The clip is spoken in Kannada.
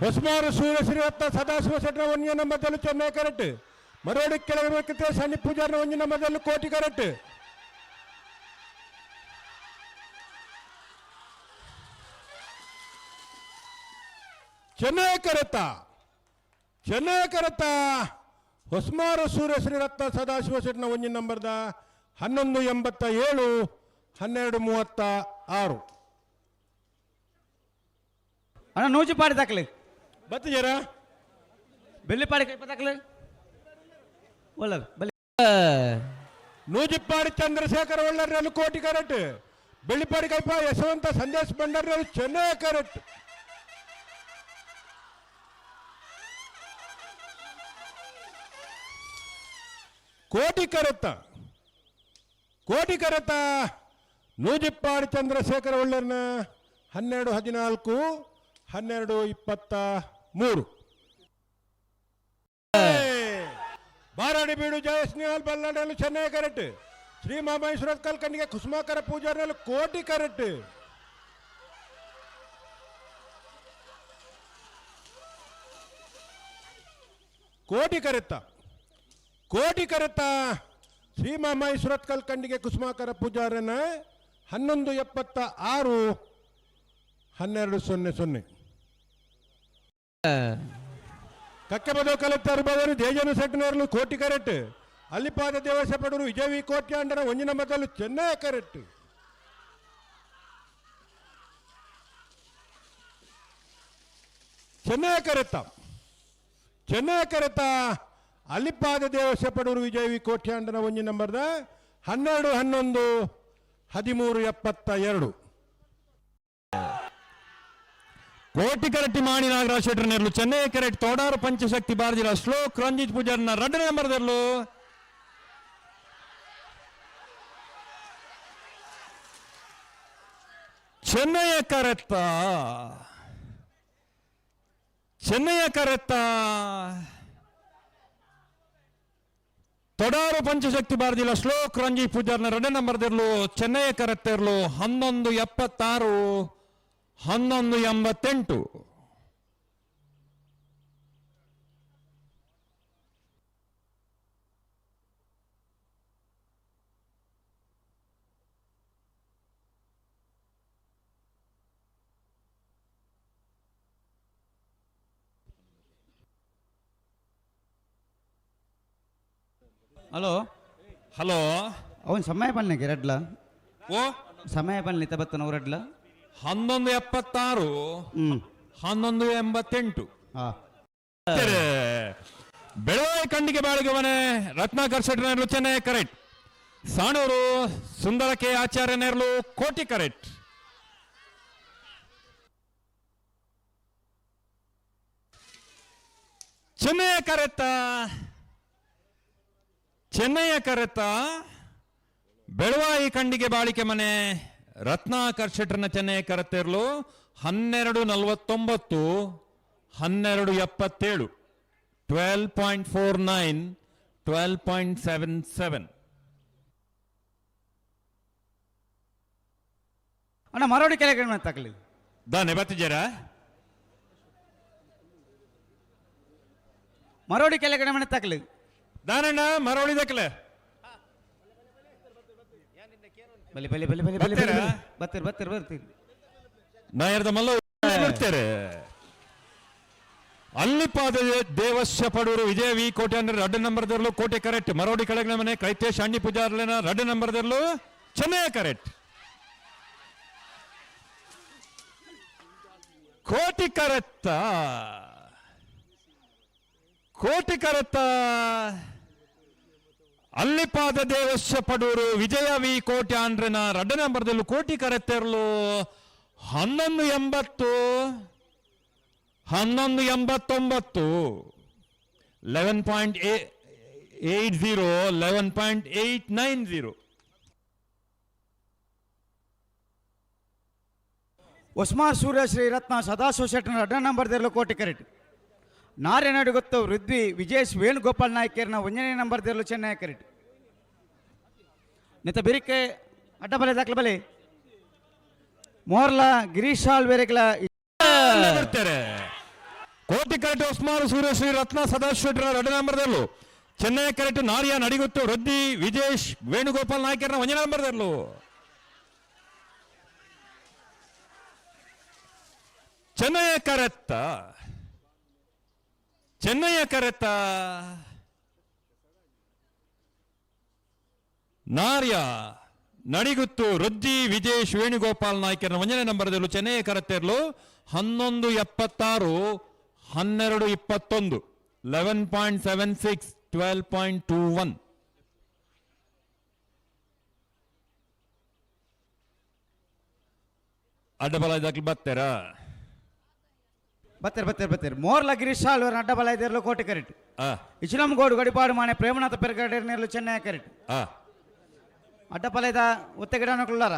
ಹೊಸಮಾರು ಸೂರ್ಯ ಶ್ರೀವತ್ತ ಸದಾಶಿವ ಶೆಟ್ಟರ ಒಂಜಿನ ನಂಬರ್ದಲ್ಲಿ ಚೆನ್ನೈ ಕರೆಕ್ಟ್ ಮರೋಡಿ ಕೆಳಗಿರಬೇಕಿದ್ರೆ ಸಣ್ಣ ಒಂಜಿ ಒಂಜಿನ ನಂಬರ್ದಲ್ಲಿ ಕೋಟಿ ಕರೆಕ್ಟ್ ಚೆನ್ನೈ ಕರೆತ ಚೆನ್ನೈ ಕರೆತ ಹೊಸಮಾರು ಸೂರ್ಯ ಶ್ರೀರತ್ನ ಸದಾಶಿವ ಶೆಟ್ಟನ ಒಂಜಿನ ನಂಬರ್ದ ಹನ್ನೊಂದು ಎಂಬತ್ತ ಏಳು, ಹನ್ನೆರಡು ಮೂವತ್ತ ಆರು. ಅಣ್ಣ ನೂಜಿ ಪಾಡಿ ದಾಖಲೆ ಬತ್ತಿದ್ದೀರಾ ಬೆಳ್ಳಿ ಪಾಡಿ ಕೈ ದಾಖಲೆ ಒಳ್ಳೆ ಬಲ್ಲಿ ನೂಜಿಪ್ಪಾಡಿ ಚಂದ್ರಶೇಖರ್ ಒಳ್ಳರ್ನಲ್ಲಿ ಕೋಟಿ ಕರೆಟ್ ಬೆಳ್ಳಿಪಾಡಿ ಕೈಪ ಯಶವಂತ ಸಂದೇಶ್ ಭಂಡಾರ್ನಲ್ಲಿ ಚೆನ್ನೈ ಕರೆಕ್ಟ್ ಕೋಟಿ ಕರೆತ್ತ ಕೋಟಿ ಕರೆತ ನೂಜಿಪ್ಪಾಡಿ ಚಂದ್ರಶೇಖರ್ ಒಳ್ಳರ್ನ ಹನ್ನೆರಡು ಹದಿನಾಲ್ಕು. ಹನ್ನೆರಡು ಇಪ್ಪತ್ತ ಮೂರು. ಬಾರಾಡಿ ಬೀಡು ಜಯಸ್ನೇಹಲ್ ಬಲ್ಲಾಡಲು ಚೆನ್ನೈ ಕರೆಕ್ಟ್. ಶ್ರೀ ಮಾಮೇಶ್ವರ ಕಲ್ಕಂಡಿಗೆ ಕುಸುಮಾಕರ ಪೂಜಾರಿನಲ್ಲಿ ಕೋಟಿ ಕರೆಕ್ಟ್. ಕೋಟಿ ಕರೆತ್ತ. ಕೋಟಿ ಕರೆತ್ತ ಶ್ರೀ ಮಾಮೇಶ್ವರ ಕಲ್ಕಂಡಿಗೆ ಕುಸುಮಾಕರ ಪೂಜಾರನ ಹನ್ನೊಂದು ಎಪ್ಪತ್ತ ಆರು ಹನ್ನೆರಡು ಸೊನ್ನೆ ಸೊನ್ನೆ. ಕಕ್ಕೆ ಬದಲು ಕಲೆಕ್ಟರ್ ಬದಲು ದೇಜನ ಸೆಟ್ನವರಲು ಕೋಟಿ ಕರೆಕ್ಟ್ ಅಲ್ಲಿಪಾದ ದೇವಸ ಪಡರು ವಿಜಯವಿ ಕೋಟಿ ಅಂಡರ ಒಂಜಿನ ಮೊದಲು ಚೆನ್ನೈ ಕರೆಕ್ಟ್ ಚೆನ್ನೈ ಕರೆತ ಚೆನ್ನೈ ಕರೆತ ಅಲ್ಲಿಪಾದ ದೇವಸ ವಿಜಯವಿ ಕೋಟಿ ಅಂಡರ ಒಂಜಿ ನಂಬರ್ದ ಹನ್ನೆರಡು ಹನ್ನೊಂದು ಹದಿಮೂರು ಎಪ್ಪತ್ತ ಎರಡು. ಕೋಟಿ ಕರೆಕ್ಟ್ ಮಾಡಿ ನಾಗರಾಜ್ ಶೆಟ್ಟರ್ ನೆರಲು, ಚೆನ್ನೈ ಕರೆಕ್ಟ್ ತೋಡಾರು ಪಂಚಶಕ್ತಿ ಬಾರದಿರ ಶ್ಲೋಕ್ ರಂಜಿತ್ ಪೂಜಾರ್ನ ರೆಡ್ ನಂಬರ್ ದರ್ಲು ಚೆನ್ನೈಯ ಕರೆತ್ತ. ಚೆನ್ನೈಯ ಕರೆತ್ತ. ತೊಡಾರು ಪಂಚಶಕ್ತಿ ಬಾರದಿಲ್ಲ ಶ್ಲೋಕ್ ರಂಜಿತ್ ಪೂಜಾರ್ನ ರೆಡ್ ನಂಬರ್ ದರ್ಲು ಚೆನ್ನೈಯ ಕರೆತ್ತ ಇರ್ಲು ಹನ್ನೊಂದು ಎಪ್ಪತ್ತಾರು. ಹನ್ನೊಂದು ಎಂಬತ್ತೆಂಟು. ಹಲೋ? ಹಲೋ? ಅವನು ಸಮಯ ಪನ್ನಿಗೆ ರೆಡ್ಲ ಓ ಸಮಯ ಪನ್ನಿ ತಬತ್ತನ ರೆಡ್ಲ? ಹನ್ನೊಂದು ಎಪ್ಪತ್ತಾರು ಹನ್ನೊಂದು ಎಂಬತ್ತೆಂಟು. ಬೆಳವಾಯಿ ಕಂಡಿಗೆ ಬಾಳಿಗೆ ಮನೆ ರತ್ನಾಕರ್ ಶೆಟ್ಟಿ ನೆರಳು ಚೆನ್ನೈ ಕರೆಕ್ಟ್ ಸಾಣೂರು ಸುಂದರ ಕೆ ಆಚಾರ್ಯ ನೆರಳು ಕೋಟಿ ಕರೆಕ್ಟ್ ಚೆನ್ನೈಯ ಕರೆತ. ಚೆನ್ನೈಯ ಕರೆತ. ಬೆಳವಾಯಿ ಕಂಡಿಗೆ ಬಾಳಿಕೆ ಮನೆ. ರತ್ನಾಕರ್ ಶೆಟ್ರನ ಚೆನ್ನೈ ಕರೆತ್ತಿರ್ಲು ಹನ್ನೆರಡು ನಲವತ್ತೊಂಬತ್ತು ಹನ್ನೆರಡು ಎಪ್ಪತ್ತೇಳು twelve point four nine twelve point seven seven ಅಣ್ಣ ಮರಡಿ ಕೆಳಗಡೆ ತಕಲಿ ದಾನೆ ಬರ್ತಿದ್ದೀರಾ ಮರೋಡಿ ಕೆಳಗಡೆ ಮನೆ ತಕಲಿ ದಾನಣ್ಣ ಮರವಳಿದಕ್ಲೆ ಬಲಿ ಬಲಿ ಬಲಿ ಬಲಿ ಬಲಿ ಬರ್ತೀರಾ? ಬರ್ತೀರಿ ಬರ್ತೀರಿ ಬರ್ತೀರಿ. ನಾ ಎರಡ ಮಲ್ಲ ಬರ್ತಾರೆ. ಅಲ್ಲಿ ಪಾದ ದೇವಸ್ಯ ಪಡೂರು ವಿಜಯ ವಿ ಕೋಟೆ ಅಂದ್ರೆ ರಡ್ ನಂಬರ್ ದರ್ಲು ಕೋಟೆ ಕರೆಕ್ಟ್ ಮರೋಡಿ ಕೆಳಗಿನ ಮನೆ ಕೈತೇಶ್ ಅಣ್ಣಿ ಪೂಜಾರ್ಲೆನ ರಡ್ ನಂಬರ್ ದರ್ಲು ಚೆನ್ನೈ ಕರೆಕ್ಟ್ ಕೋಟಿ ಕರೆತ್ತ. ಕೋಟಿ ಕರೆತ್ತ. ಅಲ್ಲಿಪಾದ ದೇವಸ್ಯ ಪಡೂರು ವಿಜಯ ವಿ ಕೋಟೆ ಅಂದ್ರನ ರೆಡ್ ನಂಬರ್ದಲ್ಲೂ ಕೋಟಿ ಕರೆತ್ತಿರಲು ಹನ್ನೊಂದು ಎಂಬತ್ತು, ಹನ್ನೊಂದು ಎಂಬತ್ತೊಂಬತ್ತು eleven point eight zero eleven point eight nine zero ಒಸ್ಮಾರ್ Surya Shri Ratna Sadashiva ಶೆಟ್ಟನ ಅಡ್ಡ ನಂಬರ್ ದೇರ್ಲು ಕೋಟಿ ಕರೆಕ್ಟ್ ನಾರೇನಾಡು ಗೊತ್ತು ಋದ್ವಿ ವಿಜೇಶ್ ವೇಣುಗೋಪಾಲ್ ನಾಯ್ಕರ್ನ ಒಂದನೇ ನಂಬರ್ ದೇರ್ಲು ಚೆನ್ನೈ ಕರೆಕ್ಟ್ ನಿತ ಬಿರಿಕೆ, ಅಡ್ಡ ಬಲೆ ದಾಖಲೆ ಬಲೆ. ಮೋರ್ಲ ಗಿರೀಶಾಲ್ ಬೇರೆಗ್ಲ ಬರ್ತಾರೆ. ಕೋಟಿ ಕರೆಕ್ಟ್ ಸೂರ್ಯ ಶ್ರೀ ರತ್ನ ಸದಾಶಿವರ ಎರಡು ನಂಬರ್ದಲ್ಲೂ ಚೆನ್ನೈ ಕರೆಕ್ಟ್ ನಾರಿಯ ನಡಿಗುತ್ತು ವೃದ್ಧಿ ವಿಜೇಶ್ ವೇಣುಗೋಪಾಲ್ ನಾಯ್ಕರ್ನ ಒಂದನೇ ನಂಬರ್ದಲ್ಲೂ ಚೆನ್ನೈ ಕರೆತ್ತ. ಚೆನ್ನೈಯ ಕರೆತ. ನಾರ್ಯ, ನಡಿಗುತ್ತು ರೊಜ್ಜಿ ವಿಜೇಶ್, ವೇಣುಗೋಪಾಲ್ ನಾಯ್ಕರ್ನ ಒಂದನೇ ನಂಬರ್ದಲ್ಲೂ ಚೆನ್ನಯ್ಯ ಕರೆತ್ತಿರಲು ಹನ್ನೊಂದು ಎಪ್ಪತ್ತಾರು, ಹನ್ನೆರಡು ಇಪ್ಪತ್ತೊಂದು eleven point seven six twelve point two one ಅಡ್ಡಬಲ ಇದಾಗ್ಲಿ ಬರ್ತೀರಾ ಬತ್ತೀರಿ ಬತ್ತೀರಿ ಬತ್ತೀರಿ ಮೋರ್ಲ ಗಿರೀಶ್ ಆಳ್ವರ್ ಅಡ್ಡಬಲ ಐದೇರ್ಲು ಕೋಟಿ ಕರೆಕ್ಟ್ ಆ, ಇಚ್ಲಂಗೋಡು ಗಡಿಪಾಡು ಮಾನೆ ಪ್ರೇಮನಾಥ ಪೆರ್ಗಡೇರ್ನೆರ್ಲು ಚೆನ್ನೈ ಕರೆಕ್ಟ್ ಆ. ಅಡ್ಡಪಲೈದ ಒತ್ತೆ ಗಿಡ ನೋಡ್ಕೊಳ್ಳಾರ